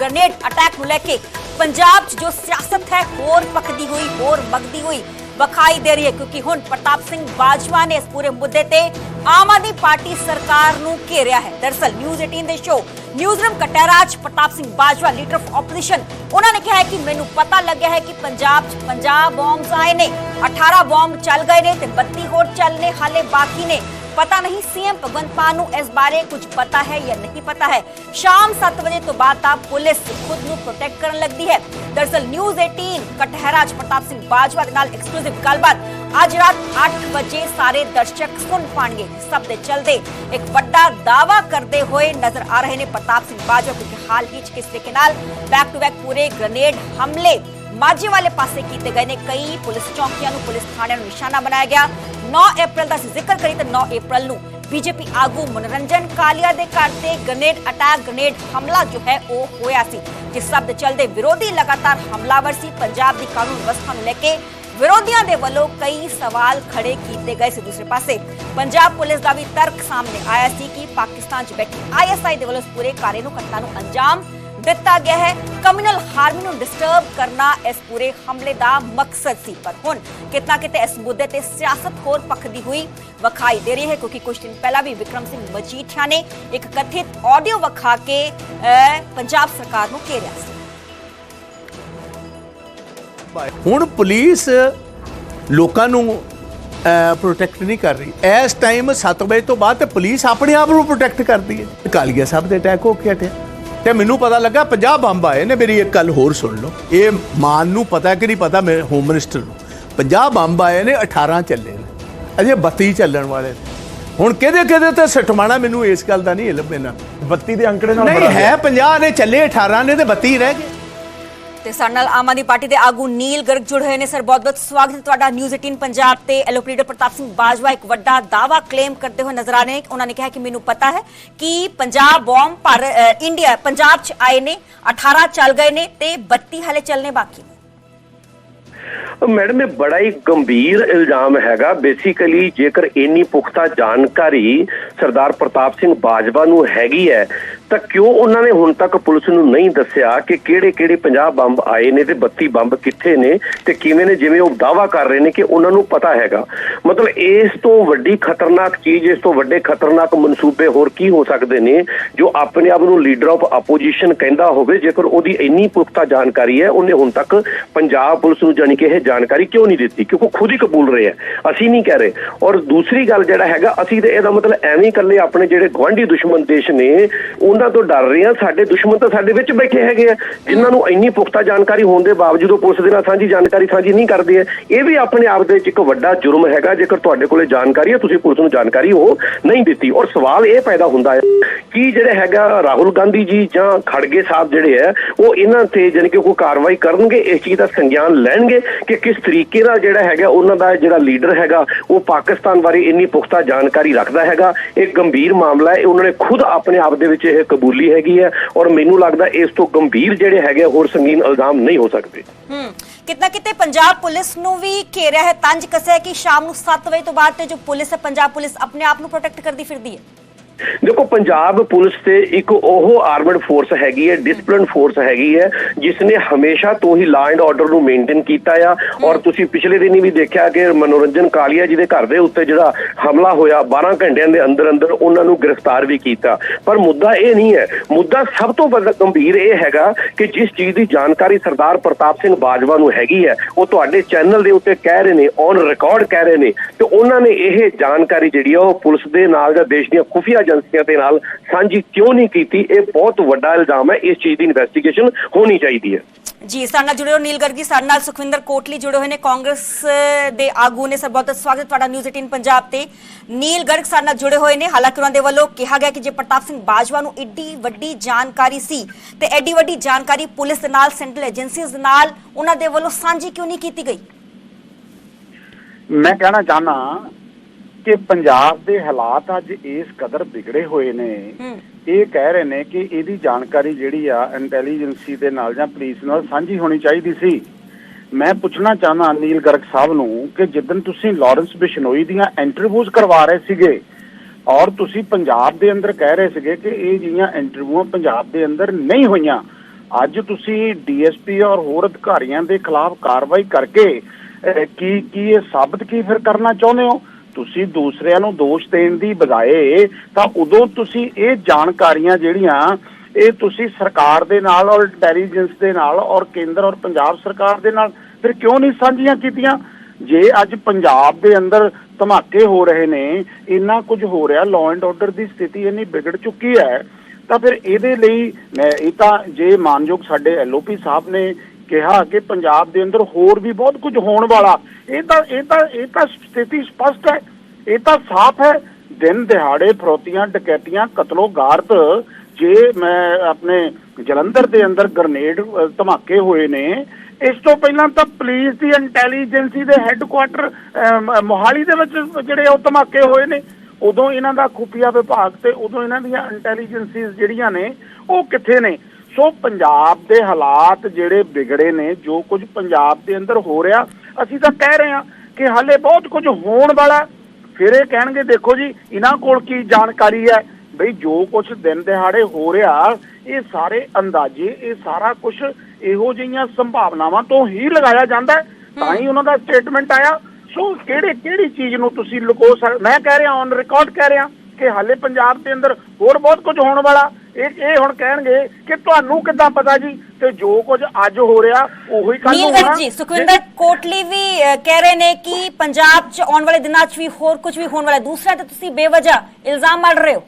Grenade attack ਨੂੰ ਲੈ ਕੇ ਪੰਜਾਬ 'ਚ ਜੋ ਸਿਆਸਤ ਹੈ, ਹੋਰ ਪੱਕਦੀ ਹੋਈ, ਹੋਰ ਮਗਦੀ ਹੋਈ, ਵਿਖਾਈ ਦੇ ਰਹੀ ਹੈ, ਕਿਉਂਕਿ ਹੁਣ ਪ੍ਰਤਾਪ ਸਿੰਘ ਬਾਜਵਾ ਨੇ ਇਸ ਪੂਰੇ ਮੁੱਦੇ ਤੇ ਆਮ ਆਦਮੀ ਪਾਰਟੀ ਸਰਕਾਰ ਨੂੰ ਘੇਰਿਆ ਹੈ। ਦਰਸਲ ਨਿਊਜ਼ 18 ਦੇ show newsroom ਕਟਰਾਜ Partap Singh Bajwa leader of opposition ਉਹਨਾਂ ਨੇ ਕਿਹਾ ਕਿ ਮੈਨੂੰ ਪਤਾ ਲੱਗਿਆ ਹੈ ਕਿ ਪੰਜਾਬ 'ਚ 50 ਬੰਬਸ ਆਏ ਨੇ 18 ਬੰਬ ਚੱਲ ਗਏ ਨੇ ਤੇ 32 ਹੋਰ ਚੱਲਨੇ ਹਾਲੇ ਬਾਕੀ ਨੇ। ਪਤਾ ਨਹੀਂ ਸੀਐਮ ਭਗਵੰਤ ਮਾਨ ਨੂੰ ਇਸ ਬਾਰੇ ਕੁਝ ਪਤਾ ਹੈ ਜਾਂ ਨਹੀਂ ਪਤਾ ਹੈ ਸ਼ਾਮ 7 ਵਜੇ ਤੋਂ ਬਾਅਦ ਤਾਂ ਪੁਲਿਸ ਖੁਦ ਨੂੰ ਪ੍ਰੋਟੈਕਟ ਕਰਨ ਲੱਗਦੀ ਹੈ ਦਰਅਸਲ ਨਿਊਜ਼ 18 ਕਟਹਿਰਾ 'ਚ ਪ੍ਰਤਾਪ ਸਿੰਘ ਬਾਜਵਾ ਦੇ ਨਾਲ ਐਕਸਕਲੂਸਿਵ ਗੱਲਬਾਤ ਅੱਜ ਰਾਤ 8 ਵਜੇ ਸਾਰੇ ਦਰਸ਼ਕ ਸੁਣ ਪਾਣਗੇ ਸਭ ਦੇ ਚਲਦੇ ਇੱਕ ਵੱਡਾ ਦਾਵਾ ਕਰਦੇ ਹੋਏ ਨਜ਼ਰ ਆ ਰਹੇ ਨੇ ਪ੍ਰਤਾਪ ਸਿੰਘ ਬਾਜਵਾ ਕਿਉਂਕਿ ਹਾਲ ਹੀ 'ਚ ਕਿਸ ਤਰੀਕੇ ਨਾਲ ਬੈਕ ਟੂ ਬੈਕ ਪੂਰੇ ਗ੍ਰਨੇਡ ਹਮਲੇ ਮਾਝੇ ਵਾਲੇ ਪਾਸੇ ਕੀਤੇ ਗਏ ਨੇ ਕਈ ਪੁਲਿਸ ਚੌਕੀਆਂ ਨੂੰ ਪੁਲਿਸ ਥਾਣਿਆਂ ਨੂੰ ਨਿਸ਼ਾਨਾ ਬਣਾਇਆ ਗਿਆ 9 ਅਪ੍ਰੈਲ ਦਾ ਅਸੀਂ ਜ਼ਿਕਰ ਕਰੀ ਤਾਂ 9 ਅਪ੍ਰੈਲ ਨੂੰ ਬੀਜੇਪੀ ਆਗੂ ਮਨੋਰੰਜਨ ਕਾਲੀਆ ਦੇ ਘਰ ਤੇ ਗ੍ਰਨੇਡ ਅਟੈਕ ਗ੍ਰਨੇਡ ਹਮਲਾ ਜੋ ਹੈ ਉਹ ਹੋਇਆ ਸੀ, ਜਿਸ ਸਭ ਦੇ ਚਲਦੇ ਵਿਰੋਧੀ ਲਗਾਤਾਰ ਹਮਲਾਵਰ ਸੀ। ਪੰਜਾਬ ਦੀ ਕਾਨੂੰਨ ਵਿਵਸਥਾ ਨੂੰ ਲੈ ਕੇ ਵਿਰੋਧੀਆਂ ਦੇ ਵੱਲੋਂ ਕਈ ਸਵਾਲ ਖੜੇ ਕੀਤੇ ਗਏ ਸੀ ਦੂਸਰੇ ਪਾਸੇ। ਪੰਜਾਬ ਪੁਲਿਸ ਦਾ ਵੀ ਤਰਕ ਸਾਹਮਣੇ ਆਇਆ ਸੀ ਕਿ ਪਾਕਿਸਤਾਨ 'ਚ ਬੈਠੀ ਆਈਐਸਆਈ ਦੇ ਵੱਲੋਂ ਇਸ ਪੂਰੇ ਕਾਰੇ ਨੂੰ, ਘਟਨਾ ਨੂੰ ਅੰਜਾਮ ਦਿੱਤਾ ਗਿਆ ਹੈ। ਕਮਿਊਨਲ ਹਾਰਮਨੀ ਨੂੰ ਡਿਸਟਰਬ ਕਰਨਾ ਇਸ ਪੂਰੇ ਹਮਲੇ ਦਾ ਮਕਸਦ ਸੀ। ਪਰ ਹੁਣ ਕਿਤਨਾ ਕਿਤੇ ਇਸ ਮੁੱਦੇ ਤੇ ਸਿਆਸਤ ਹੋਰ ਪੱਖਦੀ ਹੋਈ ਵਿਖਾਈ ਦੇ ਰਹੀ ਹੈ, ਕਿਉਂਕਿ ਕੁਝ ਦਿਨ ਪਹਿਲਾਂ ਵੀ ਵਿਕਰਮ ਸਿੰਘ ਮਜੀਠੀਆ ਨੇ ਇੱਕ ਕਥਿਤ ਆਡੀਓ ਵਿਖਾ ਕੇ ਪੰਜਾਬ ਸਰਕਾਰ ਨੂੰ ਘੇਰਿਆ ਸੀ। ਹੁਣ ਪੁਲਿਸ ਲੋਕਾਂ ਨੂੰ ਪ੍ਰੋਟੈਕਟ ਨਹੀਂ ਕਰ ਰਹੀ। ਇਸ ਟਾਈਮ 7 ਵਜੇ ਤੋਂ ਬਾਅਦ ਤੇ ਪੁਲਿਸ ਆਪਣੇ ਆਪ ਨੂੰ ਪ੍ਰੋਟੈਕਟ ਕਰਦੀ ਹੈ। ਕਾਲੀਆ ਸਾਹਿਬ ਦੇ ਅਟੈਕ ਹੋ ਕੇ ਹਟਿਆ। ਤੇ ਮੈਨੂੰ ਪਤਾ ਲੱਗਾ 50 ਬੰਬ ਆਏ ਨੇ ਮੇਰੀ ਇੱਕ ਗੱਲ ਹੋਰ ਸੁਣ ਲਓ। ਇਹ ਮਾਨ ਨੂੰ ਪਤਾ ਕਿ ਨਹੀਂ ਪਤਾ ਮੇਰੇ ਹੋਮ ਮਿਨਿਸਟਰ ਨੂੰ। 50 ਬੰਬ ਆਏ ਨੇ 18 ਚੱਲੇ ਨੇ। ਅਜੇ 32 ਚੱਲਣ ਵਾਲੇ ਨੇ। ਹੁਣ ਕਿਹਦੇ ਕਿਹਦੇ ਤੇ ਸਟਮਾਣਾ ਮੈਨੂੰ ਇਸ ਗੱਲ ਦਾ ਨਹੀਂ ਇਲਮ ਇਹਨਾਂ 32 ਦੇ ਅੰਕੜੇ ਨਾਲ ਨਹੀਂ ਹੈ 50 ਨੇ ਚੱਲੇ 18 ਨੇ ਤੇ 32 ਰਹਿ ਗਏ ਤੇ ਸਾਡੇ ਨਾਲ ਆਮ ਆਦਮੀ ਪਾਰਟੀ ਦੇ ਆਗੂ ਨੀਲ ਗਰਗ ਜੁੜ ਹੋਏ ਨੇ। ਸਰ, ਬਹੁਤ ਬਹੁਤ ਸਵਾਗਤ ਹੈ ਤੁਹਾਡਾ ਨਿਊਜ਼ 18 ਪੰਜਾਬ ਤੇ ਐਲੋਪੀ ਪ੍ਰਤਾਪ ਸਿੰਘ ਬਾਜਵਾ। ਇੱਕ ਵੱਡਾ ਦਾਵਾ ਕਲੇਮ ਕਰਦੇ ਹੋਏ ਨਜ਼ਰ ਆ ਰਹੇ ਨੇ। ਉਹਨਾਂ ਨੇ ਕਿਹਾ ਕਿ ਮੈਨੂੰ ਪਤਾ ਹੈ ਕਿ ਪੰਜਾਬ ਬੰਬ ਇੰਡੀਆ ਪੰਜਾਬ ਚ ਆਏ ਨੇ 18 ਚੱਲ ਗਏ ਨੇ ਤੇ 32 ਹਲੇ ਚੱਲਨੇ ਬਾਕੀ ਨੇ। ਮੈਡਮ, ਇਹ ਬੜਾ ਹੀ ਗੰਭੀਰ ਇਲਜ਼ਾਮ ਹੈਗਾ। ਬੇਸਿਕਲੀ ਜੇਕਰ ਇੰਨੀ ਪੁਖਤਾ ਜਾਣਕਾਰੀ ਸਰਦਾਰ ਪ੍ਰਤਾਪ ਸਿੰਘ ਬਾਜਵਾ ਨੂੰ ਹੈਗੀ ਹੈ ਤਾਂ ਕਿਉਂ ਉਹਨਾਂ ਨੇ ਹੁਣ ਤੱਕ ਪੁਲਿਸ ਨੂੰ ਨਹੀਂ ਦੱਸਿਆ ਕਿ ਕਿਹੜੇ ਕਿਹੜੇ 50 ਬੰਬ ਆਏ ਨੇ ਤੇ 32 ਬੰਬ ਕਿੱਥੇ ਨੇ ਤੇ ਕਿਵੇਂ ਨੇ? ਜਿਵੇਂ ਉਹ ਦਾਵਾ ਕਰ ਰਹੇ ਨੇ ਕਿ ਉਹਨਾਂ ਨੂੰ ਪਤਾ ਹੈਗਾ। ਮਤਲਬ ਇਸ ਤੋਂ ਵੱਡੀ ਖਤਰਨਾਕ ਚੀਜ਼, ਇਸ ਤੋਂ ਵੱਡੇ ਖਤਰਨਾਕ ਮਨਸੂਬੇ ਹੋਰ ਕੀ ਹੋ ਸਕਦੇ ਨੇ ਜੋ ਆਪਣੇ ਆਪ ਨੂੰ ਲੀਡਰ ਆਫ ਆਪੋਜੀਸ਼ਨ ਕਹਿੰਦਾ ਹੋਵੇ? ਜੇਕਰ ਉਹਦੀ ਇੰਨੀ ਪੁਖਤਾ ਜਾਣਕਾਰੀ ਹੈ, ਉਹਨੇ ਹੁਣ ਤੱਕ ਪੰਜਾਬ ਪੁਲਿਸ ਨੂੰ ਜਾਣੀ ਕਿ ਇਹ ਜਾਣਕਾਰੀ ਕਿਉਂ ਨਹੀਂ ਦਿੱਤੀ? ਕਿਉਂਕਿ ਖੁਦ ਹੀ ਕਬੂਲ ਰਹੇ ਆ ਅਸੀਂ ਨਹੀਂ ਕਹਿ ਰਹੇ। ਔਰ ਦੂਸਰੀ ਗੱਲ ਜਿਹੜਾ ਹੈਗਾ, ਅਸੀਂ ਤੇ ਇਹਦਾ ਮਤਲਬ ਐਵੇਂ ਇਕੱਲੇ ਆਪਣੇ ਜਿਹੜੇ ਗਵਾਂਢੀ ਦੁਸ਼ਮਣ ਦੇਸ਼ ਨੇ ਉਹ ਉਹਨਾਂ ਤੋਂ ਡਰ ਰਹੇ ਆ ਸਾਡੇ ਦੁਸ਼ਮਣ ਤਾਂ ਸਾਡੇ ਵਿੱਚ ਬੈਠੇ ਹੈਗੇ ਆ। ਜਿਨ੍ਹਾਂ ਨੂੰ ਇੰਨੀ ਪੁਖਤਾ ਜਾਣਕਾਰੀ ਹੋਣ ਦੇ ਬਾਵਜੂਦ ਉਹ ਪੁਲਿਸ ਦੇ ਨਾਲ ਸਾਂਝੀ ਜਾਣਕਾਰੀ ਸਾਂਝੀ ਨਹੀਂ ਕਰਦੇ ਆ। ਇਹ ਵੀ ਆਪਣੇ ਆਪ ਦੇ ਵਿੱਚ ਇੱਕ ਵੱਡਾ ਜੁਰਮ ਹੈਗਾ, ਜੇਕਰ ਤੁਹਾਡੇ ਕੋਲੇ ਜਾਣਕਾਰੀ ਹੈ ਤੁਸੀਂ ਪੁਲਿਸ ਨੂੰ ਜਾਣਕਾਰੀ ਉਹ ਨਹੀਂ ਦਿੱਤੀ। ਔਰ ਸਵਾਲ ਇਹ ਪੈਦਾ ਹੁੰਦਾ ਹੈ ਕਿ ਜਿਹੜੇ ਹੈਗਾ ਰਾਹੁਲ ਗਾਂਧੀ ਜੀ ਜਾਂ ਖੜਗੇ ਸਾਹਿਬ ਜਿਹੜੇ ਆ, ਉਹ ਇਹਨਾਂ ਤੇ ਜਾਣੀ ਕਿ ਕੋਈ ਕਾਰਵਾਈ ਕਰਨਗੇ, ਇਸ ਚੀਜ਼ ਦਾ ਸੰਗਿਆਨ ਲੈਣਗੇ ਕਿ ਕਿਸ ਤਰੀਕੇ ਨਾਲ ਜਿਹੜਾ ਹੈਗਾ ਉਹਨਾਂ ਦਾ ਜਿਹੜਾ ਲੀਡਰ ਹੈਗਾ, ਉਹ ਪਾਕਿਸਤਾਨ ਬਾਰੇ ਇੰਨੀ ਪੁਖਤਾ ਜਾਣਕਾਰੀ ਰੱਖਦਾ ਹੈਗਾ। ਇਹ ਗੰਭੀਰ ਮਾਮਲਾ ਹੈ ਉਹਨਾਂ ਨੇ ਖੁਦ ਆਪਣੇ ਆਪ ਦੇ ਵਿੱਚ ਇਹ ਕਬੂਲੀ ਹੈਗੀ ਹੈ ਔਰ ਮੈਨੂੰ ਲੱਗਦਾ ਇਸ ਤੋਂ ਗੰਭੀਰ ਜਿਹੜੇ ਹੈਗੇ ਹੋਰ ਸੰਗੀਨ ਇਲਜ਼ਾਮ ਨਹੀਂ ਹੋ ਸਕਦੇ। ਹੂੰ ਕਿਤਨਾ ਕਿਤੇ ਪੰਜਾਬ ਪੁਲਿਸ ਨੂੰ ਵੀ ਘੇਰਿਆ ਹੈ, ਤੰਜ ਕੱਸਿਆ ਕਿ ਸ਼ਾਮ ਨੂੰ 7 ਵਜੇ ਤੋਂ ਬਾਅਦ ਤੇ ਜੋ ਪੁਲਿਸ ਹੈ, ਪੰਜਾਬ ਪੁਲਿਸ ਆਪਣੇ ਆਪ ਨੂੰ ਪ੍ਰੋਟੈਕਟ ਕਰਦੀ ਫਿਰਦੀ ਹੈ। ਦੇਖੋ ਪੰਜਾਬ ਪੁਲਿਸ ਤੇ ਇੱਕ ਉਹ ਆਰਮਡ ਫੋਰਸ ਹੈਗੀ ਹੈ ਡਿਸਪਲਿਨ ਫੋਰਸ ਹੈਗੀ ਹੈ ਜਿਸ ਨੇ ਹਮੇਸ਼ਾ ਤੋਂ ਹੀ ਲਾ ਐਂਡ ਆਰਡਰ ਨੂੰ ਮੇਨਟੇਨ ਕੀਤਾ ਆ। ਔਰ ਤੁਸੀਂ ਪਿਛਲੇ ਦਿਨੀ ਵੀ ਦੇਖਿਆ ਕਿ ਮਨੋਰੰਜਨ ਕਾਲੀਆ ਜਿਹਦੇ ਘਰ ਦੇ ਉੱਤੇ ਜਿਹੜਾ ਹਮਲਾ ਹੋਇਆ 12 ਘੰਟਿਆਂ ਦੇ ਅੰਦਰ ਅੰਦਰ ਉਹਨਾਂ ਨੂੰ ਗ੍ਰਿਫਤਾਰ ਵੀ ਕੀਤਾ। ਪਰ ਮੁੱਦਾ ਇਹ ਨਹੀਂ ਹੈ। ਮੁੱਦਾ ਸਭ ਤੋਂ ਵੱਡਾ ਗੰਭੀਰ ਇਹ ਹੈਗਾ ਕਿ ਜਿਸ ਚੀਜ਼ ਦੀ ਜਾਣਕਾਰੀ ਸਰਦਾਰ ਪ੍ਰਤਾਪ ਸਿੰਘ ਬਾਜਵਾ ਨੂੰ ਹੈਗੀ ਹੈ ਉਹ ਤੁਹਾਡੇ ਚੈਨਲ ਦੇ ਉੱਤੇ ਕਹਿ ਰਹੇ ਨੇ ਔਨ ਰਿਕਾਰਡ ਕਹਿ ਰਹੇ ਨੇ ਤੇ ਉਹਨਾਂ ਨੇ ਇਹ ਜਾਣਕਾਰੀ ਜਿਹੜੀ ਆ ਉਹ ਪੁਲਿਸ ਦੇ ਨਾਲ ਜਾਂ ਦੇਸ਼ ਦੀਆਂ ਖੁਫੀਆ ਏਜੰਸੀਆਂ ਦੇ ਨਾਲ ਸਾਂਝੀ ਕਿਉਂ ਨਹੀਂ ਕੀਤੀ? ਇਹ ਬਹੁਤ ਵੱਡਾ ਇਲਜ਼ਾਮ ਹੈ। ਇਸ ਚੀਜ਼ ਦੀ ਇਨਵੈਸਟੀਗੇਸ਼ਨ ਹੋਣੀ ਚਾਹੀਦੀ ਹੈ। ਜੀ ਸਾਡੇ ਨਾਲ ਜੁੜੇ ਹੋ ਨੀਲ ਗਰਗੀ ਸਾਡੇ ਨਾਲ ਸੁਖਵਿੰਦਰ ਕੋਟਲੀ ਜੁੜੇ ਹੋਏ ਨੇ। ਕਾਂਗਰਸ ਦੇ ਆਗੂ ਨੇ ਸਰ ਬਹੁਤ ਬਹੁਤ ਸਵਾਗਤ ਤੁਹਾਡਾ ਨਿਊਜ਼ 18 ਪੰਜਾਬ ਤੇ। ਨੀਲ ਗਰਗ ਸਾਡੇ ਨਾਲ ਜੁੜੇ ਹੋਏ ਨੇ। ਹਾਲਾਂਕਿ ਉਹਨਾਂ ਦੇ ਵੱਲੋਂ ਕਿਹਾ ਗਿਆ ਕਿ ਜੇ ਪ੍ਰਤਾਪ ਸਿੰਘ ਬਾਜਵਾ ਨੂੰ ਏਡੀ ਵੱਡੀ ਜਾਣਕਾਰੀ ਸੀ ਤੇ ਐਡੀ ਵੱਡੀ ਜਾਣਕਾਰੀ ਪੁਲਿਸ ਦੇ ਨਾਲ ਸੈਂਟਰਲ ਏਜੰਸੀਜ਼ ਦੇ ਨਾਲ ਉਹਨਾਂ ਦੇ ਵੱਲੋਂ ਸਾਂਝੀ ਕਿਉਂ ਨਹੀਂ ਕੀਤੀ ਗਈ? ਮੈਂ ਕਹਿਣਾ ਚਾਹਨਾ ਕਿ ਪੰਜਾਬ ਦੇ ਹਾਲਾਤ ਅੱਜ ਇਸ ਕਦਰ ਵਿਗੜੇ ਹੋਏ ਨੇ। ਇਹ ਕਹਿ ਰਹੇ ਨੇ ਕਿ ਇਹਦੀ ਜਾਣਕਾਰੀ ਜਿਹੜੀ ਆ ਇੰਟੈਲੀਜੈਂਸੀ ਦੇ ਨਾਲ ਜਾਂ ਪੁਲਿਸ ਨਾਲ ਸਾਂਝੀ ਹੋਣੀ ਚਾਹੀਦੀ ਸੀ। ਮੈਂ ਪੁੱਛਣਾ ਚਾਹਨਾ ਨੀਲ ਗਰਗ ਸਾਹਿਬ ਨੂੰ ਕਿ ਜਿੱਦਨ ਤੁਸੀਂ ਲਾਰੈਂਸ ਬਿਸ਼ਨੋਈ ਦੀਆਂ ਇੰਟਰਵਿਊਜ਼ ਕਰਵਾ ਰਹੇ ਸੀਗੇ ਔਰ ਤੁਸੀਂ ਪੰਜਾਬ ਦੇ ਅੰਦਰ ਕਹਿ ਰਹੇ ਸੀਗੇ ਕਿ ਇਹ ਜਿਹੀਆਂ ਇੰਟਰਵਿਊਆਂ ਪੰਜਾਬ ਦੇ ਅੰਦਰ ਨਹੀਂ ਹੋਈਆਂ ਅੱਜ ਤੁਸੀਂ ਡੀਐਸਪੀ ਔਰ ਹੋਰ ਅਧਿਕਾਰੀਆਂ ਦੇ ਖਿਲਾਫ ਕਾਰਵਾਈ ਕਰਕੇ ਕੀ ਕੀ ਇਹ ਸਾਬਤ ਕੀ ਫਿਰ ਕਰਨਾ ਚਾਹੁੰਦੇ ਹੋ? ਤੁਸੀਂ ਦੂਸਰਿਆਂ ਨੂੰ ਦੋਸ਼ ਦੇਣ ਦੀ ਬਜਾਏ ਤਾਂ ਉਦੋਂ ਤੁਸੀਂ ਇਹ ਜਾਣਕਾਰੀਆਂ ਜਿਹੜੀਆਂ ਇਹ ਤੁਸੀਂ ਸਰਕਾਰ ਦੇ ਨਾਲ ਔਰ ਇੰਟੈਲੀਜੈਂਸ ਦੇ ਨਾਲ ਔਰ ਕੇਂਦਰ ਔਰ ਪੰਜਾਬ ਸਰਕਾਰ ਦੇ ਨਾਲ ਫਿਰ ਕਿਉਂ ਨਹੀਂ ਸਾਂਝੀਆਂ ਕੀਤੀਆਂ? ਜੇ ਅੱਜ ਪੰਜਾਬ ਦੇ ਅੰਦਰ ਧਮਾਕੇ ਹੋ ਰਹੇ ਨੇ, ਇੰਨਾ ਕੁਝ ਹੋ ਰਿਹਾ ਲਾਅ ਐਂਡ ਆਰਡਰ ਦੀ ਸਥਿਤੀ ਇੰਨੀ ਵਿਗੜ ਚੁੱਕੀ ਹੈ, ਤਾਂ ਫਿਰ ਇਹਦੇ ਲਈ ਮੈਂ ਇਹ ਤਾਂ ਜੇ ਮਾਨਯੋਗ ਸਾਡੇ ਐਲਓਪੀ ਸਾਹਿਬ ਨੇ ਕਿਹਾ ਕਿ ਪੰਜਾਬ ਦੇ ਅੰਦਰ ਹੋਰ ਵੀ ਬਹੁਤ ਕੁਝ ਹੋਣ ਵਾਲਾ। ਇਹ ਤਾਂ ਇਹ ਤਾਂ ਇਹ ਤਾਂ ਸਥਿਤੀ ਸਪਸ਼ਟ ਹੈ। ਇਹ ਤਾਂ ਸਾਫ਼ ਹੈ। ਦਿਨ ਦਿਹਾੜੇ ਫਰੋਤੀਆਂ, ਡਕੈਤੀਆਂ ਕਤਲੋ ਗਾਰਤ ਜੇ ਮੈਂ ਆਪਣੇ ਜਲੰਧਰ ਦੇ ਅੰਦਰ ਗ੍ਰਨੇਡ ਧਮਾਕੇ ਹੋਏ ਨੇ, ਇਸ ਤੋਂ ਪਹਿਲਾਂ ਤਾਂ ਪੁਲਿਸ ਦੀ ਇੰਟੈਲੀਜੈਂਸੀ ਦੇ ਹੈੱਡਕੁਆਟਰ ਮੋਹਾਲੀ ਦੇ ਵਿੱਚ ਜਿਹੜੇ ਉਹ ਧਮਾਕੇ ਹੋਏ ਨੇ। ਉਦੋਂ ਇਹਨਾਂ ਦਾ ਖੁਫੀਆ ਵਿਭਾਗ ਤੇ ਉਦੋਂ ਇਹਨਾਂ ਦੀਆਂ ਇੰਟੈਲੀਜੈਂਸੀਜ਼ ਜਿਹੜੀਆਂ ਨੇ, ਉਹ ਕਿੱਥੇ ਨੇ? ਸੋ ਪੰਜਾਬ ਦੇ ਹਾਲਾਤ ਜਿਹੜੇ ਵਿਗੜੇ ਨੇ, ਜੋ ਕੁਝ ਪੰਜਾਬ ਦੇ ਅੰਦਰ ਹੋ ਰਿਹਾ, ਅਸੀਂ ਤਾਂ ਕਹਿ ਰਹੇ ਹਾਂ ਕਿ ਹਾਲੇ ਬਹੁਤ ਕੁਝ ਹੋਣ ਵਾਲਾ ਫਿਰ ਇਹ ਕਹਿਣਗੇ, ਦੇਖੋ ਜੀ, ਇਹਨਾਂ ਕੋਲ ਕੀ ਜਾਣਕਾਰੀ ਹੈ? ਬਈ ਜੋ ਕੁਝ ਦਿਨ ਦਿਹਾੜੇ ਹੋ ਰਿਹਾ, ਇਹ ਸਾਰੇ ਅੰਦਾਜ਼ੇ, ਇਹ ਸਾਰਾ ਕੁਝ ਇਹੋ ਜਿਹੀਆਂ ਸੰਭਾਵਨਾਵਾਂ ਤੋਂ ਹੀ ਲਗਾਇਆ ਜਾਂਦਾ ਤਾਂ ਹੀ ਉਹਨਾਂ ਦਾ ਸਟੇਟਮੈਂਟ ਆਇਆ। ਸੋ ਕਿਹੜੇ, ਕਿਹੜੀ ਚੀਜ਼ ਨੂੰ ਤੁਸੀਂ ਲੁਕੋ ਸਕ, ਮੈਂ ਕਹਿ ਰਿਹਾ ਔਨ ਰਿਕਾਰਡ ਕਹਿ ਰਿਹਾ ਕਿ ਹਾਲੇ ਪੰਜਾਬ ਦੇ ਅੰਦਰ ਹੋਰ ਬਹੁਤ ਕੁਝ ਹੋਣ ਵਾਲਾ। ਇਹ ਇਹ ਹੁਣ ਕਹਿਣਗੇ ਕਿ ਤੁਹਾਨੂੰ ਕਿੱਦਾਂ ਪਤਾ ਜੀ? ਤੇ ਜੋ ਕੁਝ ਅੱਜ ਹੋ ਰਿਹਾ ਉਹੀ ਕੱਲ ਨੂੰ ਹੋਣਾ। ਜੀ ਸੁਖਵਿੰਦਰ ਕੋਟਲੀ ਵੀ ਕਹਿ ਰਹੇ ਨੇ ਕਿ ਪੰਜਾਬ 'ਚ ਆਉਣ ਵਾਲੇ ਦਿਨਾਂ 'ਚ ਵੀ ਹੋਰ ਕੁਝ ਵੀ ਹੋਣ ਵਾਲਾ। ਦੂਸਰਾ ਤੇ ਤੁਸੀਂ ਬੇਵਜ੍ਹਾ ਇਲਜ਼ਾਮ ਮੜ ਰਹੇ ਹੋ।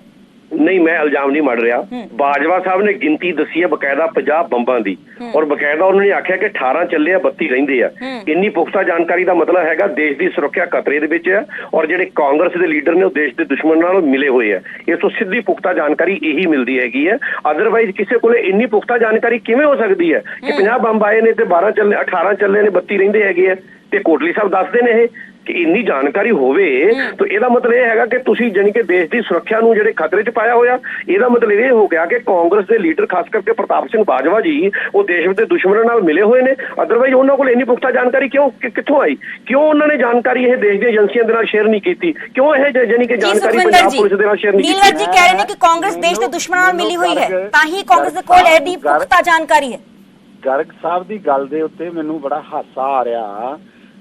ਨਹੀਂ ਮੈਂ ਇਲਜ਼ਾਮ ਨਹੀਂ ਮੜ ਰਿਹਾ। ਬਾਜਵਾ ਸਾਹਿਬ ਨੇ ਗਿਣਤੀ ਦੱਸੀ ਹੈ ਬਕਾਇਦਾ 50 ਬੰਬਾਂ ਦੀ। ਔਰ ਬਕਾਇਦਾ ਉਹਨਾਂ ਨੇ ਆਖਿਆ ਕਿ 18 ਚੱਲੇ ਆ 32 ਰਹਿੰਦੇ ਆ। ਇੰਨੀ ਪੁਖਤਾ ਜਾਣਕਾਰੀ ਦਾ ਮਤਲਬ ਹੈਗਾ ਦੇਸ਼ ਦੀ ਸੁਰੱਖਿਆ ਖਤਰੇ ਦੇ ਵਿੱਚ ਹੈ ਔਰ ਜਿਹੜੇ ਕਾਂਗਰਸ ਦੇ ਲੀਡਰ ਨੇ ਉਹ ਦੇਸ਼ ਦੇ ਦੁਸ਼ਮਣ ਨਾਲ ਮਿਲੇ ਹੋਏ ਆ। ਇਸ ਤੋਂ ਸਿੱਧੀ ਪੁਖਤਾ ਜਾਣਕਾਰੀ ਇਹੀ ਮਿਲਦੀ ਹੈਗੀ ਹੈ। ਅਦਰਵਾਈਜ਼ ਕਿਸੇ ਕੋਲੇ ਇੰਨੀ ਪੁਖਤਾ ਜਾਣਕਾਰੀ ਕਿਵੇਂ ਹੋ ਸਕਦੀ ਹੈ ਕਿ 50 ਬੰਬ ਆਏ ਨੇ ਤੇ 12 ਚੱਲੇ 18 ਚੱਲੇ ਨੇ 32 ਰਹਿੰਦੇ ਹੈਗੇ ਆ। ਤੇ ਕੋਟਲੀ ਸਾਹਿਬ ਦੱਸਦੇ ਨੇ ਇਹ। ਇੰਨੀ ਜਾਣਕਾਰੀ ਹੋਵੇ ਤਾਂ ਇਹਦਾ ਮਤਲਬ ਇਹ ਹੈਗਾ ਕਿ ਤੁਸੀਂ ਜਾਣੀ ਕਿ ਦੇਸ਼ ਦੀ ਸੁਰੱਖਿਆ ਨੂੰ ਜਿਹੜੇ ਖਤਰੇ 'ਚ ਪਾਇਆ ਹੋਇਆ ਇਹਦਾ ਮਤਲਬ ਇਹ ਹੋ ਗਿਆ ਕਿ ਕਾਂਗਰਸ ਦੇ ਲੀਡਰ ਖਾਸ ਕਰਕੇ ਪ੍ਰਤਾਪ ਸਿੰਘ ਬਾਜਵਾ ਜੀ ਉਹ ਦੇਸ਼ ਦੇ ਦੁਸ਼ਮਣਾਂ ਨਾਲ ਮਿਲੇ ਹੋਏ ਨੇ। ਅਦਰਵਾਈਜ਼ ਉਹਨਾਂ ਕੋਲ ਇੰਨੀ ਪੁਖਤਾ ਜਾਣਕਾਰੀ ਕਿਉਂ ਕਿ- ਕਿੱਥੋਂ ਆਈ? ਕਿਉਂ ਉਹਨਾਂ ਨੇ ਜਾਣਕਾਰੀ ਇਹ ਦੇਸ਼ ਦੀਆਂ ਏਜੰਸੀਆਂ ਦੇ ਨਾਲ ਸ਼ੇਅਰ ਨਹੀਂ ਕੀਤੀ? ਕਿਉਂ ਇਹ ਜ- ਜਾਣੀ ਕਿ ਜਾਣਕਾਰੀ ਪੰਜਾਬ ਪੁਲਿਸ ਦੇ ਨਾਲ ਸ਼ੇਅਰ ਨਹੀਂ ਕੀਤੀ? ਜੀ ਕਹਿ ਰਹੇ ਨੇ ਕਿ ਕਾਂਗਰਸ ਦੇਸ਼ ਦੇ ਦੁਸ਼ਮਣਾਂ ਨਾਲ ਮਿਲੀ ਹੋਈ ਹੈ ਤਾਂ ਹੀ ਕਾਂਗਰਸ ਦੇ ਕੋਲ ਐਡੀ ਪੁਖਤਾ ਜਾਣਕਾਰੀ ਹੈ। ਗਰਗ ਸਾਹਿਬ ਦੀ ਗੱਲ ਦੇ ਉੱਤੇ ਮੈਨੂੰ ਬੜਾ ਹਾਸਾ ਆ ਰਿਹਾ।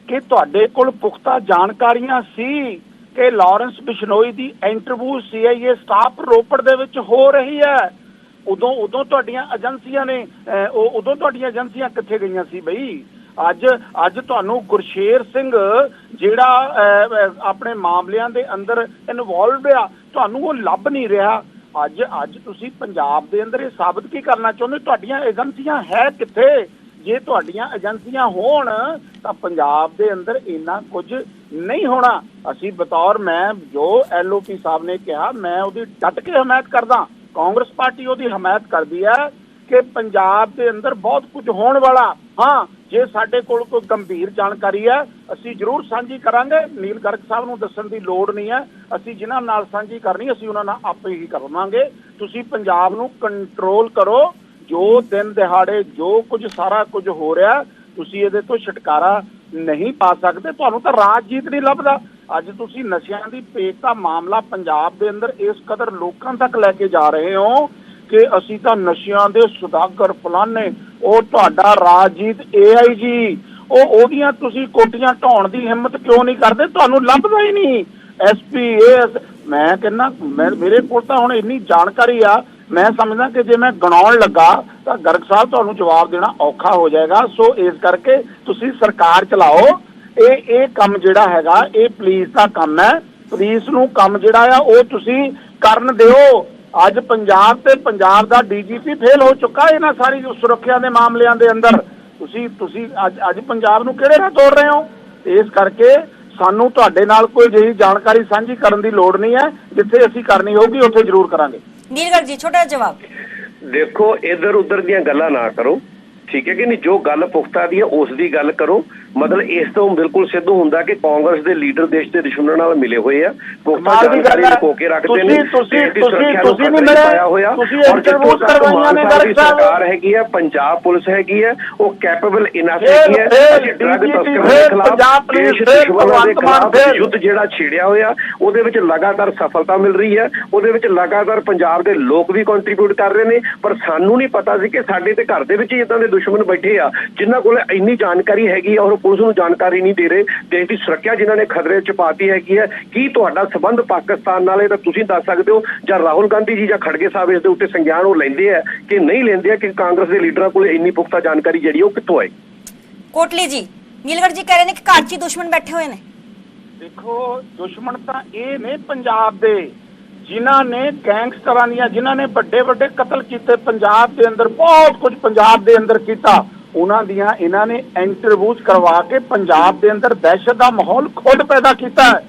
ਕਿ ਤੁਹਾਡੇ ਕੋਲ ਪੁਖਤਾ ਜਾਣਕਾਰੀਆਂ ਸੀ ਕਿ ਲਾਰੈਂਸ ਬਿਸ਼ਨੋਈ ਦੀ ਇੰਟਰਵਿਊ ਸੀਆਈਏ ਸਟਾਫ ਰੋਪੜ ਦੇ ਵਿੱਚ ਹੋ ਰਹੀ ਹੈ? ਉਦੋਂ ਉਦੋਂ ਤੁਹਾਡੀਆਂ ਏਜੰਸੀਆਂ ਨੇ ਉਹ, ਉਦੋਂ ਤੁਹਾਡੀਆਂ ਏਜੰਸੀਆਂ ਕਿੱਥੇ ਗਈਆਂ ਸੀ ਬਈ? ਅੱਜ ਅੱਜ ਤੁਹਾਨੂੰ ਗੁਰਸ਼ੇਰ ਸਿੰਘ ਜਿਹੜਾ ਆਪਣੇ ਮਾਮਲਿਆਂ ਦੇ ਅੰਦਰ ਇਨਵੋਲਵਡ ਆ, ਤੁਹਾਨੂੰ ਉਹ ਲੱਭ ਨਹੀਂ ਰਿਹਾ। ਅੱਜ ਅੱਜ ਤੁਸੀਂ ਪੰਜਾਬ ਦੇ ਅੰਦਰ ਇਹ ਸਾਬਤ ਕੀ ਕਰਨਾ ਚਾਹੁੰਦੇ? ਤੁਹਾਡੀਆਂ ਏਜੰਸੀਆਂ ਹੈ ਕਿੱਥੇ? ਜੇ ਤੁਹਾਡੀਆਂ ਏਜੰਸੀਆਂ ਹੋਣ, ਤਾਂ ਪੰਜਾਬ ਦੇ ਅੰਦਰ ਇੰਨਾ ਕੁਝ ਨਹੀਂ ਹੋਣਾ। ਅਸੀਂ ਬਤੌਰ ਮੈਂ, ਜੋ ਐਲਓਪੀ ਸਾਹਿਬ ਨੇ ਕਿਹਾ, ਮੈਂ ਉਹਦੀ ਡਟ ਕੇ ਹਮਾਇਤ ਕਰਦਾ। ਕਾਂਗਰਸ ਪਾਰਟੀ ਉਹਦੀ ਹਮਾਇਤ ਕਰਦੀ ਹੈ ਕਿ ਪੰਜਾਬ ਦੇ ਅੰਦਰ ਬਹੁਤ ਕੁਝ ਹੋਣ ਵਾਲਾ। ਹਾਂ, ਜੇ ਸਾਡੇ ਕੋਲ ਕੋਈ ਗੰਭੀਰ ਜਾਣਕਾਰੀ ਹੈ, ਅਸੀਂ ਜ਼ਰੂਰ ਸਾਂਝੀ ਕਰਾਂਗੇ। ਨੀਲ ਗਰਗ ਸਾਹਿਬ ਨੂੰ ਦੱਸਣ ਦੀ ਲੋੜ ਨਹੀਂ ਹੈ। ਅਸੀਂ ਜਿਨ੍ਹਾਂ ਨਾਲ ਸਾਂਝੀ ਕਰਨੀ, ਅਸੀਂ ਉਹਨਾਂ ਨਾਲ ਆਪੇ ਹੀ ਕਰਵਾਵਾਂਗੇ ਤੁਸੀਂ ਪੰਜਾਬ ਨੂੰ ਕੰਟਰੋਲ ਕਰੋ। ਜੋ ਦਿਨ ਦਿਹਾੜੇ, ਜੋ ਕੁਝ ਸਾਰਾ ਕੁਝ ਹੋ ਰਿਹਾ, ਤੁਸੀਂ ਇਹਦੇ ਤੋਂ ਛੁਟਕਾਰਾ ਨਹੀਂ ਪਾ ਸਕਦੇ। ਤੁਹਾਨੂੰ ਤਾਂ ਰਾਜਜੀਤ ਨਹੀਂ ਲੱਭਦਾ। ਅੱਜ ਤੁਸੀਂ ਨਸ਼ਿਆਂ ਦੀ ਪੇਚ ਦਾ ਮਾਮਲਾ ਪੰਜਾਬ ਦੇ ਅੰਦਰ ਇਸ ਕਦਰ ਲੋਕਾਂ ਤੱਕ ਲੈ ਕੇ ਜਾ ਰਹੇ ਹੋ ਕਿ ਅਸੀਂ ਤਾਂ ਨਸ਼ਿਆਂ ਦੇ ਸੁਦਾਗਰ ਫਲਾਨੇ। ਉਹ ਤੁਹਾਡਾ ਰਾਜਜੀਤ ਏਆਈਜੀ ਉਹ ਉਹਦੀਆਂ ਤੁਸੀਂ ਕੋਟੀਆਂ ਢਾਉਣ ਦੀ ਹਿੰਮਤ ਕਿਉਂ ਨਹੀਂ ਕਰਦੇ? ਤੁਹਾਨੂੰ ਲੱਭਦਾ ਹੀ ਨਹੀਂ। ਐਸਪੀ ਐਸ ਮੈਂ ਕਹਿੰਦਾ, ਮੈਂ, ਮੇਰੇ ਕੋਲ ਤਾਂ ਹੁਣ ਇੰਨੀ ਜਾਣਕਾਰੀ ਆ ਮੈਂ ਸਮਝਦਾ ਕਿ ਜੇ ਮੈਂ ਗਣਾਉਣ ਲੱਗਾ ਤਾਂ ਗਰਗ ਸਾਹਿਬ ਤੁਹਾਨੂੰ ਜਵਾਬ ਦੇਣਾ ਔਖਾ ਹੋ ਜਾਏਗਾ। ਸੋ ਇਸ ਕਰਕੇ ਤੁਸੀਂ ਸਰਕਾਰ ਚਲਾਓ। ਇਹ ਇਹ ਕੰਮ ਜਿਹੜਾ ਹੈਗਾ, ਇਹ ਪੁਲਿਸ ਦਾ ਕੰਮ ਹੈ। ਪੁਲਿਸ ਨੂੰ ਕੰਮ ਜਿਹੜਾ ਆ, ਉਹ ਤੁਸੀਂ ਕਰਨ ਦਿਓ। ਅੱਜ ਪੰਜਾਬ ਤੇ ਪੰਜਾਬ ਦਾ ਡੀਜੀਪੀ ਫੇਲ ਹੋ ਚੁੱਕਾ ਇਹਨਾਂ ਸਾਰੀ ਸੁਰੱਖਿਆ ਦੇ ਮਾਮਲਿਆਂ ਦੇ ਅੰਦਰ। ਤੁਸੀਂ ਤੁਸੀਂ ਅੱਜ ਅੱਜ ਪੰਜਾਬ ਨੂੰ ਕਿਹੜੇ ਨਾਲ ਤੋੜ ਰਹੇ ਹੋ? ਇਸ ਕਰਕੇ ਸਾਨੂੰ ਤੁਹਾਡੇ ਨਾਲ ਕੋਈ ਜਿਹੀ ਜਾਣਕਾਰੀ ਸਾਂਝੀ ਕਰਨ ਦੀ ਲੋੜ ਨਹੀਂ ਹੈ। ਜਿੱਥੇ ਅਸੀਂ ਕਰਨੀ ਹੋਊਗੀ, ਉੱਥੇ ਜ਼ਰੂਰ ਕਰਾਂਗੇ। ਨੀਲਗੜ੍ਹ ਜੀ ਛੋਟਾ ਜਿਹਾ ਜਵਾਬ। ਦੇਖੋ ਇਧਰ ਉਧਰ ਦੀਆਂ ਗੱਲਾਂ ਨਾ ਕਰੋ। ਠੀਕ ਹੈ ਕਿ ਨਹੀਂ ਜੋ ਗੱਲ ਪੁਖਤਾ ਦੀ ਹੈ ਉਸ ਦੀ ਗੱਲ ਕਰੋ ਮਤਲਬ ਇਸ ਤੋਂ ਬਿਲਕੁਲ ਸਿੱਧ ਹੁੰਦਾ ਕਿ ਕਾਂਗਰਸ ਦੇ ਲੀਡਰ ਦੇਸ਼ ਦੇ ਦੁਸ਼ਮਣਾਂ ਨਾਲ ਮਿਲੇ ਹੋਏ ਆ ਪੁਖਤਾ ਦੀ ਜਾਣਕਾਰੀ। ਲੁਕੋ ਕੇ ਰੱਖਦੇ ਨੇ ਤੁਸੀਂ- ਤੁਸੀਂ- ਦੀ ਤੁਸੀਂ- ਨਹੀਂ ਮਿਲੇ। ਤੁਸੀਂ ਤੱਕ ਕਰਵਾਈਆਂ ਨੇ ਦੀ ਗਰਗ ਸਾਹਿਬ। ਸਰਕਾਰ ਹੈਗੀ ਹੈ ਪੰਜਾਬ ਪੁਲਿਸ ਹੈਗੀ ਹੈ ਉਹ ਕੈਪੇਬਲ ਇਨਫ ਹੈਗੀ ਹੈ ਅਸੀਂ ਡਰੱਗ ਤਸਕਰਾਂ ਦੇ ਖਿਲਾਫ ਪੰਜਾਬ ਪੁਲਿਸ ਦੇ ਭਗਵੰਤ ਮਾਨ ਫੇਲ। ਯੁੱਧ ਜਿਹੜਾ ਛੇੜਿਆ ਹੋਇਆ ਉਹਦੇ ਵਿੱਚ ਲਗਾਤਾਰ ਸਫਲਤਾ ਮਿਲ ਰਹੀ ਹੈ ਉਹਦੇ ਵਿੱਚ ਲਗਾਤਾਰ ਪੰਜਾਬ ਦੇ ਲੋਕ ਵੀ ਕੰਟਰੀਬਿਊਟ ਕਰ ਰਹੇ ਨੇ ਪਰ ਸਾਨੂੰ ਨਹੀਂ ਪਤਾ ਸੀ ਕਿ ਸਾਡੇ ਤੇ ਘਰ ਦੇ ਵਿੱਚ ਇਦਾਂ ਦੇ ਦੁਸ਼ਮਣ ਬੈਠੇ ਆ ਜਿਨ੍ਹਾਂ ਕੋਲ ਇੰਨੀ ਜਾਣਕਾਰੀ ਹੈਗੀ ਆ ਔਰ ਪੁਲਿਸ ਨੂੰ ਜਾਣਕਾਰੀ ਨਹੀਂ ਦੇ ਰਹੇ ਦੇਸ਼ ਦੀ ਸੁਰੱਖਿਆ ਜਿਨ੍ਹਾਂ ਨੇ ਖਤਰੇ ਚ ਪਾਤੀ ਹੈਗੀ ਹੈ ਕੀ ਤੁਹਾਡਾ ਸਬੰਧ ਪਾਕਿਸਤਾਨ ਨਾਲ ਹੈ ਤਾਂ ਤੁਸੀਂ ਦੱਸ ਸਕਦੇ ਹੋ ਜਾਂ ਰਾਹੁਲ ਗਾਂਧੀ ਜੀ ਜਾਂ ਖੜਗੇ ਸਾਹਿਬ ਇਸ ਦੇ ਉੱਤੇ ਸੰਗਿਆਨ ਉਹ ਲੈਂਦੇ ਆ ਕਿ ਨਹੀਂ ਲੈਂਦੇ ਆ ਕਿ ਕਾਂਗਰਸ ਦੇ ਲੀਡਰਾਂ ਕੋਲ ਇੰਨੀ ਪੁਖਤਾ ਜਾਣਕਾਰੀ ਜਿਹੜੀ ਉਹ ਕਿੱਥੋਂ ਆਈ? ਕੋਟਲੀ ਜੀ ਨੀਲਗੜ੍ਹ ਜੀ ਕਹਿ ਰਹੇ ਨੇ ਕਿ ਘਰ 'ਚ ਦੁਸ਼ਮਣ ਬੈਠੇ ਹੋਏ ਨੇ। ਦੇਖੋ ਦੁਸ਼ਮਣ ਤਾਂ ਇਹ ਨੇ ਪੰਜਾਬ ਦੇ। ਜਿਨ੍ਹਾਂ ਨੇ ਗੈਂਗਸਟਰਾਂ ਦੀਆਂ, ਜਿਨ੍ਹਾਂ ਨੇ ਵੱਡੇ ਵੱਡੇ ਕਤਲ ਕੀਤੇ ਪੰਜਾਬ ਦੇ ਅੰਦਰ, ਬਹੁਤ ਕੁਝ ਪੰਜਾਬ ਦੇ ਅੰਦਰ ਕੀਤਾ, ਉਹਨਾਂ ਦੀਆਂ ਇਹਨਾਂ ਨੇ ਇੰਟਰਵਿਊਜ਼ ਕਰਵਾ ਕੇ ਪੰਜਾਬ ਦੇ ਅੰਦਰ ਦਹਿਸ਼ਤ ਦਾ ਮਾਹੌਲ ਖੁਦ ਪੈਦਾ ਕੀਤਾ ਹੈ।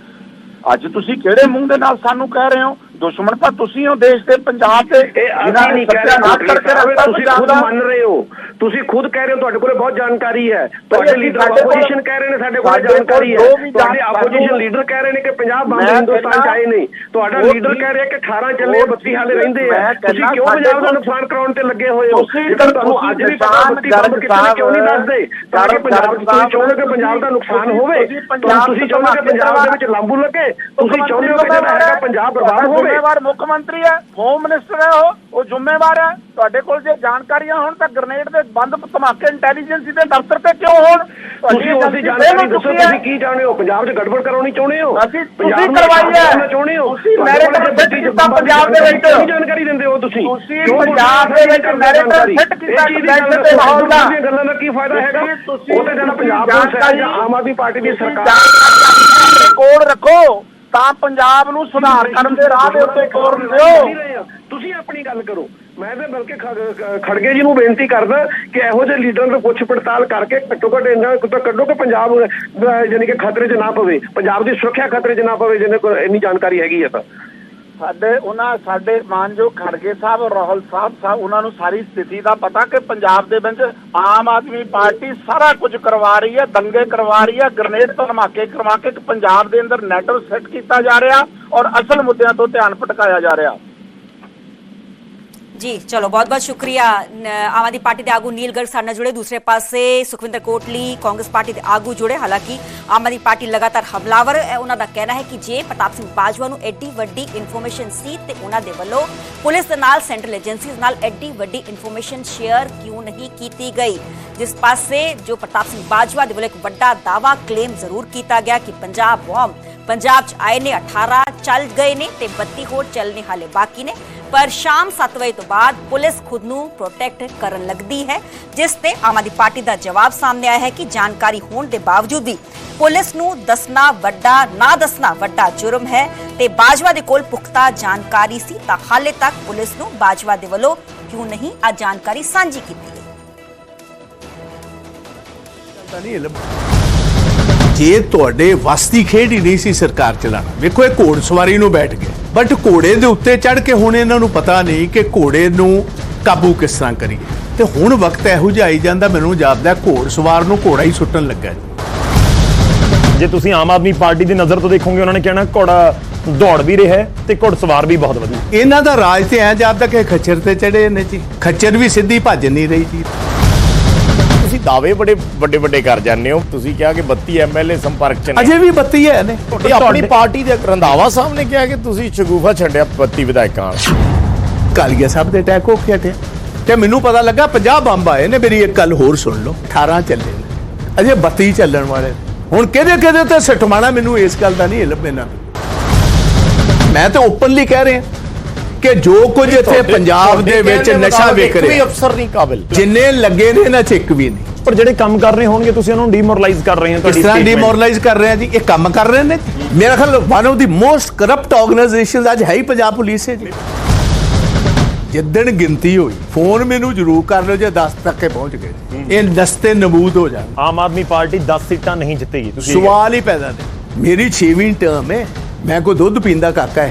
ਅੱਜ ਤੁਸੀਂ ਕਿਹੜੇ ਮੂੰਹ ਦੇ ਨਾਲ ਸਾਨੂੰ ਕਹਿ ਰਹੇ ਹੋ? ਦੁਸ਼ਮਣ ਤਾਂ ਤੁਸੀਂ ਹੋ ਦੇਸ਼ ਦੇ ਪੰਜਾਬ ਦੇ ਜਿਨ੍ਹਾਂ ਨੇ ਸੱਤਿਆਨਾਸ਼ ਕਰਕੇ ਰਸਤਾ ਤੁਸੀਂ ਖੁਦ ਮੰਨ ਰਹੇ ਹੋ। ਤੁਸੀਂ ਖੁਦ ਕਹਿ ਰਹੇ ਹੋ ਤੁਹਾਡੇ ਕੋਲੇ ਬਹੁਤ ਜਾਣਕਾਰੀ ਹੈ। ਤੁਹਾਡੇ ਲੀਡਰ ਆਪੋਜੀਸ਼ਨ ਕਹਿ ਰਹੇ ਨੇ ਸਾਡੇ ਕੋਲ ਜਾਣਕਾਰੀ ਹੈ। ਤੁਹਾਡੇ ਆਪੋਜੀਸ਼ਨ ਸਾਨੂੰ- ਲੀਡਰ ਕਹਿ ਰਹੇ ਨੇ ਕਿ ਪੰਜਾਬ ਬੰਦ ਹਿੰਦੁਸਤਾਨ ਚ ਆਏ ਨਹੀਂ। ਤੁਹਾਡਾ ਲੀਡਰ ਕਹਿ ਰਿਹਾ ਕਿ 18 ਚੱਲੇ ਉਹ 32 ਹਾਲੇ ਰਹਿੰਦੇ ਆ। ਤੁਸੀਂ ਕਿਉਂ ਪੰਜਾਬ ਦਾ ਨੁਕਸਾਨ ਕਰਾਉਣ ਤੇ ਲੱਗੇ ਹੋਏ ਹੋ? ਤੁਸੀਂ ਜੇਕਰ ਤੁਹਾਨੂੰ ਅੱਜ ਵੀ ਪਤਾ ਨਿਸ਼ਾਨ 32 ਬੰਬ ਗਰਗ ਕਿੱਥੇ ਕਿਉਂ ਨਹੀਂ ਦੱਸਦੇ? ਤਾਂ ਕਿ ਪੰਜਾਬ ਤੁਸੀਂ ਚਾਹੁੰਦੇ ਹੋ ਕਿ ਪੰਜਾਬ ਦਾ ਨੁਕਸਾਨ ਹੋਵੇ? ਤੁਸੀਂ ਚਾਹੁੰਦੇ ਹੋ ਕਿ ਪੰਜਾਬ ਦੇ ਵਿੱਚ ਲਾਂਬੂ ਲੱਗੇ? ਤੁਸੀਂ ਚਾਹੁੰਦੇ ਹੋ ਕਿ ਪੰਜਾਬ ਬਰਬਾਦ ਹੋਵੇ? ਜ਼ਿੰਮੇਵਾਰ ਮੁੱਖ ਮੰਤਰੀ ਹੈ ਹੋਮ ਮਿਨਿਸਟਰ ਹੈ ਉਹ ਉਹ ਜ਼ਿੰਮੇਵਾਰ ਹੈ। ਤੁਹਾਡੇ ਕੋਲ ਜੇ ਜਾਣਕਾਰੀਆਂ ਹੋਣ ਤਾਂ ਗ੍ਰਨੇਡ ਦੇ ਬੰਦ ਧਮਾਕੇ ਇੰਟੈਲੀਜੈਂਸ ਦੇ ਦਫ਼ਤਰ ਤੇ ਕਿਉਂ ਹੋਣ? ਤੁਸੀਂ ਉਸ ਦੀ ਜਾਣਕਾਰੀ ਦੱਸੋ ਤੁਸੀਂ ਕੀ ਚਾਹੁੰਦੇ ਹੋ? ਪੰਜਾਬ 'ਚ ਗੜਬੜ ਕਰਾਉਣੀ ਚਾਹੁੰਦੇ ਹੋ? ਅਸੀਂ ਤੁਸੀਂ ਕਰਵਾਈ ਹੈ। ਚਾਹੁੰਦੇ ਹੋ? ਤੁਸੀਂ ਕੋਲ ਗੱਡੀ 'ਚ ਕੀਤਾ ਪੰਜਾਬ ਦੇ ਵਿੱਚ। ਕਿਹੜੀ ਜਾਣਕਾਰੀ ਦਿੰਦੇ ਹੋ ਤੁਸੀਂ? ਤੁਸੀਂ ਪੰਜਾਬ ਦੇ ਵਿੱਚ ਜਾਣਕਾਰੀ? set ਕੀਤਾ ਚੀਜ਼ ਦੀ ਮਾਹੌਲ ਦਾ। ਗੱਲਾਂ ਦਾ ਕੀ ਫਾਇਦਾ ਹੈਗਾ? ਉਹ ਤੇ ਤੁਸੀਂ ਪੰਜਾਬ ਪੁਲਿਸ ਹੈ ਆਮ ਆਦਮੀ ਪਾਰਟੀ ਦੀ ਸਰਕਾਰ ਰਿਕਾਰਡ ਰੱਖੋ। ਤਾਂ ਪੰਜਾਬ ਨੂੰ ਸੁਧਾਰ ਕਰਨ ਦੇ ਰਾਹ ਦੇ ਉੱਤੇ ਤੋਰਨ ਦਿਓ ਤੁਸੀਂ ਆਪਣੀ ਗੱਲ ਕਰੋ। ਮੈਂ ਤਾਂ ਬਲਕਿ ਖੜਗੇ ਜੀ ਨੂੰ ਬੇਨਤੀ ਕਰਦਾ ਕਿ ਇਹੋ ਜਿਹੇ ਲੀਡਰਾਂ ਨੂੰ ਪੁੱਛ ਪੜਤਾਲ ਕਰਕੇ ਘੱਟੋ ਘੱਟ ਇਹਨਾਂ ਤਾਂ ਕੱਢੋ ਕਿ ਪੰਜਾਬ ਅਹ, ਕਿ ਖਤਰੇ 'ਚ ਨਾ ਪਵੇ। ਪੰਜਾਬ ਦੀ ਸੁਰੱਖਿਆ ਖਤਰੇ 'ਚ ਨਾ ਪਵੇ ਜਿਹਨੇ ਇੰਨੀ ਜਾਣਕਾਰੀ ਹੈਗੀ ਹੈ ਤਾਂ। ਸਾਡੇ ਉਹਨਾਂ ਸਾਡੇ ਮਾਨਯੋਗ ਖੜਗੇ ਸਾਹਿਬ ਔਰ ਰਾਹੁਲ ਸਾਹਿਬ ਸਾਹਿਬ ਉਹਨਾਂ ਨੂੰ ਸਾਰੀ ਸਥਿਤੀ ਦਾ ਪਤਾ ਕਿ ਪੰਜਾਬ ਦੇ ਵਿੱਚ ਆਮ ਆਦਮੀ ਪਾਰਟੀ ਸਾਰਾ ਕੁਝ ਕਰਵਾ ਰਹੀ ਹੈ, ਦੰਗੇ ਕਰਵਾ ਰਹੀ ਹੈ, ਗ੍ਰਨੇਡ ਧਮਾਕੇ ਕਰਵਾ ਕੇ ਪੰਜਾਬ ਦੇ ਅੰਦਰ ਨੈਟਵਰਕ ਸੈੱਟ ਕੀਤਾ ਜਾ ਰਿਹਾ ਔਰ ਅਸਲ ਮੁੱਦਿਆਂ ਤੋਂ ਧਿਆਨ ਭਟਕਾਇਆ ਜਾ ਰਿਹਾ। ਜੀ, ਚਲੋ, ਬਹੁਤ ਬਹੁਤ ਸ਼ੁਕਰੀਆ ਆਮ ਆਦਮੀ ਪਾਰਟੀ ਦੇ ਆਗੂ ਨੀਲ ਗਰਗ ਸਾਡੇ ਨਾਲ ਜੁੜੇ, ਦੂਸਰੇ ਪਾਸੇ ਸੁਖਵਿੰਦਰ ਕੋਟਲੀ, ਕਾਂਗਰਸ ਪਾਰਟੀ ਦੇ ਆਗੂ ਜੁੜੇ, ਹਾਲਾਂਕਿ ਆਮ ਆਦਮੀ ਪਾਰਟੀ ਲਗਾਤਾਰ ਹਮਲਾਵਰ ਹੈ ਉਹਨਾਂ ਦਾ ਕਹਿਣਾ ਹੈ ਕਿ ਜੇ ਪ੍ਰਤਾਪ ਸਿੰਘ ਬਾਜਵਾ ਨੂੰ ਐਡੀ ਵੱਡੀ ਇਨਫੋਰਮੇਸ਼ਨ ਸੀ ਤੇ ਉਹਨਾਂ ਦੇ ਵੱਲੋਂ ਪੁਲਿਸ ਦੇ ਨਾਲ, ਸੈਂਟਰਲ ਏਜੰਸੀਜ਼ ਨਾਲ ਐਡੀ ਵੱਡੀ ਇਨਫੋਰਮੇਸ਼ਨ ਸ਼ੇਅਰ ਕਿਉਂ ਨਹੀਂ ਕੀਤੀ ਗਈ? ਜਿਸ ਪਾਸੇ ਜੋ ਪ੍ਰਤਾਪ ਸਿੰਘ ਬਾਜਵਾ ਦੇ ਵੱਲੋਂ ਇੱਕ ਵੱਡਾ ਦਾਵਾ ਕਲੇਮ ਜ਼ਰੂਰ ਕੀਤਾ ਗਿਆ ਕਿ ਪੰਜਾਬ ਬੌਮ ਪੰਜਾਬ 'ਚ ਆਏ ਨੇ 18 ਚੱਲ ਗਏ ਨੇ ਤੇ 32 ਹੋਰ ਚੱਲਣੇ ਹਾਲੇ ਬਾਕੀ ਨੇ। ਪਰ ਸ਼ਾਮ 7 ਵਜੇ ਤੋਂ ਬਾਅਦ ਪੁਲਿਸ ਖੁਦ ਨੂੰ ਪ੍ਰੋਟੈਕਟ ਕਰਨ ਲੱਗਦੀ ਹੈ, ਜਿਸ ਤੇ ਆਮ ਆਦਮੀ ਪਾਰਟੀ ਦਾ ਜਵਾਬ ਸਾਹਮਣੇ ਆਇਆ ਹੈ ਕਿ ਜਾਣਕਾਰੀ ਹੋਣ ਦੇ ਬਾਵਜੂਦ ਵੀ ਪੁਲਿਸ ਨੂੰ ਦੱਸਣਾ ਵੱਡਾ, ਨਾ ਦੱਸਣਾ ਵੱਡਾ ਜੁਰਮ ਹੈ ਤੇ ਬਾਜਵਾ ਦੇ ਕੋਲ ਪੁਖਤਾ ਜਾਣਕਾਰੀ ਸੀ ਤਾਂ ਹਾਲੇ ਤੱਕ ਪੁਲਿਸ ਨੂੰ ਬਾਜਵਾ ਦੇ ਵੱਲੋਂ ਕਿਉਂ ਨਹੀਂ ਆ ਜਾਣਕਾਰੀ ਸਾਂਝੀ ਕੀਤੀ ਗਈ। ਜੇ ਤੁਹਾਡੇ ਵਸਤੀ ਖੇਡ ਹੀ ਨਹੀਂ ਸੀ ਸਰਕਾਰ ਚਲਾਣਾ ਵੇਖੋ ਇਹ ਘੋੜ ਸਵਾਰੀ ਨੂੰ ਬੈਠ ਗਏ। ਬਟ ਘੋੜੇ ਦੇ ਉੱਤੇ ਚੜ ਕੇ ਹੁਣ ਇਹਨਾਂ ਨੂੰ ਪਤਾ ਨਹੀਂ ਕਿ ਘੋੜੇ ਨੂੰ ਕਾਬੂ ਕਿਸ ਤਰ੍ਹਾਂ ਕਰੀਏ। ਤੇ ਹੁਣ ਵਕਤ ਇਹੋ ਜਿਹਾ ਆਈ ਜਾਂਦਾ ਮੈਨੂੰ ਜਾਪਦਾ ਘੋੜ ਸਵਾਰ ਨੂੰ ਘੋੜਾ ਹੀ ਸੁੱਟਣ ਲੱਗਾ ਜੀ। ਤੁਸੀਂ ਆਮ ਆਦਮੀ ਪਾਰਟੀ ਦੀ ਨਜ਼ਰ ਤੋਂ ਦੇਖੋਗੇ ਉਹਨਾਂ ਨੇ ਕਹਿਣਾ ਘੋੜਾ ਦੌੜ ਵੀ ਰਿਹਾ ਤੇ ਘੁੜਸਵਾਰ ਵੀ ਬਹੁਤ ਵਧੀਆ। ਇਹਨਾਂ ਦਾ ਰਾਜ ਤੇ ਐ ਜਾਪਦਾ ਕਿ ਖੱਚਰ ਤੇ ਚੜੇ ਨੇ ਜੀ। ਖੱਚਰ ਵੀ ਸਿੱਧੀ ਭੱਜ ਨਹੀਂ ਰਹੀ ਜੀ। ਤੁਸੀਂ ਦਾਅਵੇ ਬੜੇ ਵੱਡੇ ਵੱਡੇ ਕਰ ਜਾਂਦੇ ਹੋ। ਤੁਸੀਂ ਕਿਹਾ ਕਿ 32 ਐਮਐਲਏ ਸੰਪਰਕ ਚ ਨੇ। ਅਜੇ ਵੀ ਬੱਤੀ ਹੈ ਨੇ ਇਹ ਆਪਣੀ ਪਾਰਟੀ ਦੇ ਰੰਧਾਵਾ ਸਾਹਿਬ ਨੇ ਕਿਹਾ ਕਿ ਤੁਸੀਂ ਸ਼ਗੂਫਾ ਛੱਡਿਆ 32 ਵਿਧਾਇਕਾਂ ਨਾਲ ਕਾਲੀਆ ਸਾਹਿਬ ਦੇ ਅਟੈਕ ਹੋ ਕੇ ਹਟਿਆ ਤੇ ਮੈਨੂੰ ਪਤਾ ਲੱਗਾ 50 ਬੰਬ ਆਏ ਨੇ। ਮੇਰੀ ਇੱਕ ਗੱਲ ਹੋਰ ਸੁਣ ਲਓ। 18 ਚੱਲੇ ਨੇ। ਅਜੇ 32 ਚੱਲਣ ਵਾਲੇ। ਹੁਣ ਕਿਹਦੇ ਕਿਹਦੇ ਤੇ ਸਟਮਾਣਾ ਮੈਨੂੰ ਇਸ ਗੱਲ ਦਾ ਨਹੀਂ ਇਲਮ ਇਹਨਾਂ। ਮੈਂ ਤਾਂ ਓਪਨਲੀ ਕਹਿ ਰਿਹਾ। ਕਿ ਜੋ ਕੁਝ ਇੱਥੇ ਪੰਜਾਬ ਦੇ ਵਿੱਚ ਨਸ਼ਾ ਵਿਕ ਕੋਈ ਰਿਹਾ। ਅਫਸਰ ਨਹੀਂ ਕਾਬਿਲ। ਜਿੰਨੇ ਲੱਗੇ ਨੇ ਨਾ ਇੱਕ ਵੀ ਨਹੀਂ। ਪਰ ਜਿਹੜੇ ਕੰਮ ਕਰ ਰਹੇ ਹੋਣਗੇ ਤੁਸੀਂ ਉਹਨਾਂ ਨੂੰ ਡੀਮੋਰਲਾਈਜ਼ ਕਰ ਰਹੇ ਹੋ ਇਸ ਤਰ੍ਹਾਂ। ਡਿਮੋਰਲਾਈਜ਼ ਕਰ ਰਹੇ ਆ ਜੀ। ਇਹ ਕੰਮ ਕਰ ਰਹੇ ਨੇ। ਮੇਰਾ ਖਿਆਲ one of the most corrupt organisations ਅੱਜ ਹੈ ਹੀ ਪੰਜਾਬ ਪੁਲਿਸ ਹੈ ਜੀ। ਜਿੱਦਣ ਗਿਣਤੀ ਹੋਈ ਫੋਨ ਮੈਨੂੰ ਜ਼ਰੂਰ ਕਰ ਲਿਓ ਜੇ 10 ਤੱਕ ਪਹੁੰਚ ਗਏ। ਇਹ ਦਸਤੇ ਨਮੂਦ ਹੋ ਜਾਣ। ਆਮ ਆਦਮੀ ਪਾਰਟੀ 10 ਸੀਟਾਂ ਨਹੀਂ ਜਿੱਤੇਗੀ ਤੁਸੀਂ ਸਵਾਲ ਹੀ ਪੈਦਾ ਨਹੀਂ ਮੇਰੀ 6ਵੀਂ ਟਰਮ ਹੈ। ਮੈਂ ਕੋਈ ਦੁੱਧ ਪੀਂਦਾ ਕਾਕਾ ਹੈ